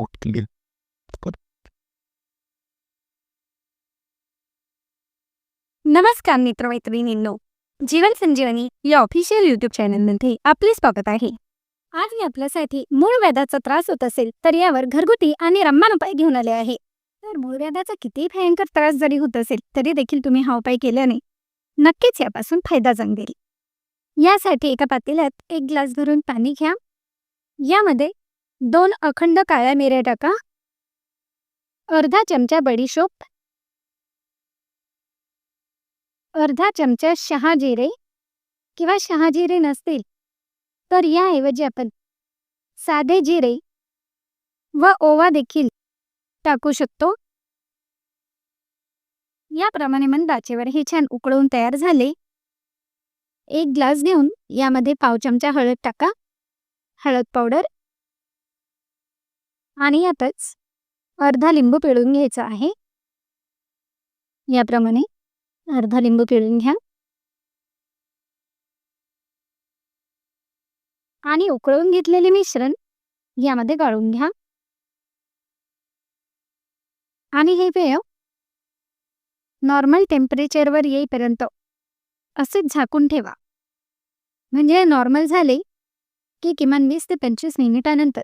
उठली नमस्कार मित्रमैत्रिणींनो. जीवन संजीवनी या ऑफिशियल युट्यूब चॅनलमध्ये आपले स्वागत आहे. आज मी आपल्यासाठी मूळ व्याधाचा त्रास होत असेल तर यावर घरगुती आणि रम्मान उपाय घेऊन आले आहे. तर मूळ व्याधाचा किती भयंकर त्रास जरी होत असेल तरी देखील तुम्ही हा उपाय केल्याने नक्कीच यापासून फायदा जाणवेल. यासाठी एका पातेल्यात एक ग्लास भरून पाणी घ्या. यामध्ये दोन अखंड काळ्या मिऱ्या टाका. अर्धा चमचा बडीशोप. अर्धा चमचा शहाजिरे किंवा शहाजिरे नसतील तर याऐवजी आपण साधे जिरे व ओवा देखील टाकू शकतो. याप्रमाणे मंद दाचेवर हे छान उकळून तयार झाले. एक ग्लास घेऊन यामध्ये पाव चमचा हळद टाका. हळद पावडर आणि यातच अर्धा लिंबू पिळून घ्यायचा आहे. याप्रमाणे अर्धा लिंबू पिळून घ्या. आणि उकळून घेतलेले मिश्रण यामध्ये गाळून घ्या. आणि हे पेय नॉर्मल टेम्परेचरवर येईपर्यंत असेच झाकून ठेवा. म्हणजे नॉर्मल झाले की किमान वीस ते पंचवीस मिनिटानंतर.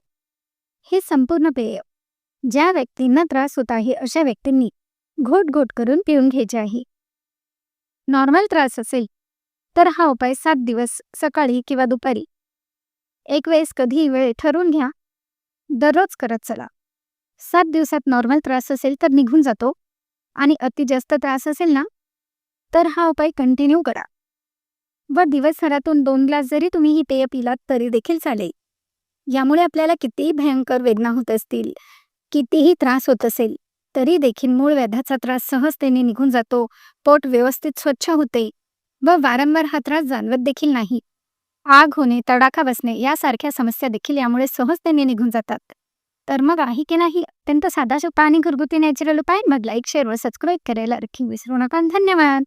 हे संपूर्ण पेय. ज्या व्यक्तींना त्रास होत आहे अशा व्यक्तींनी घोट घोट करून पिऊन घ्यायचे आहे. नॉर्मल त्रास असेल तर हा उपाय सात दिवस सकाळी किंवा दुपारी. एक वेळेस कधीही वेळ ठरवून घ्या. दररोज करत चला. सात दिवसात नॉर्मल त्रास असेल तर निघून जातो. आणि अति जास्त त्रास असेल ना तर हा उपाय कंटिन्यू करा. व दिवसभरातून दोन ग्लास जरी तुम्ही ही पेय पिलात तरी देखील चालेल. यामुळे आपल्याला कितीही भयंकर वेदना होत असतील कितीही त्रास होत असेल तरी देखील मूळ व्याधाचा त्रास सहजतेने निघून जातो पोट व्यवस्थित स्वच्छ होते व वारंवार हा त्रास जाणवत देखील नाही. आग होणे तडाखा बसणे यासारख्या समस्या देखील यामुळे सहजतेने निघून जातात. तर मग आहे की नाही? अत्यंत साधा सोपा आणि घरगुती नॅचरल उपाय? मग लाईक शेअर व सबस्क्राईब करायला नक्की विसरू नका. धन्यवाद!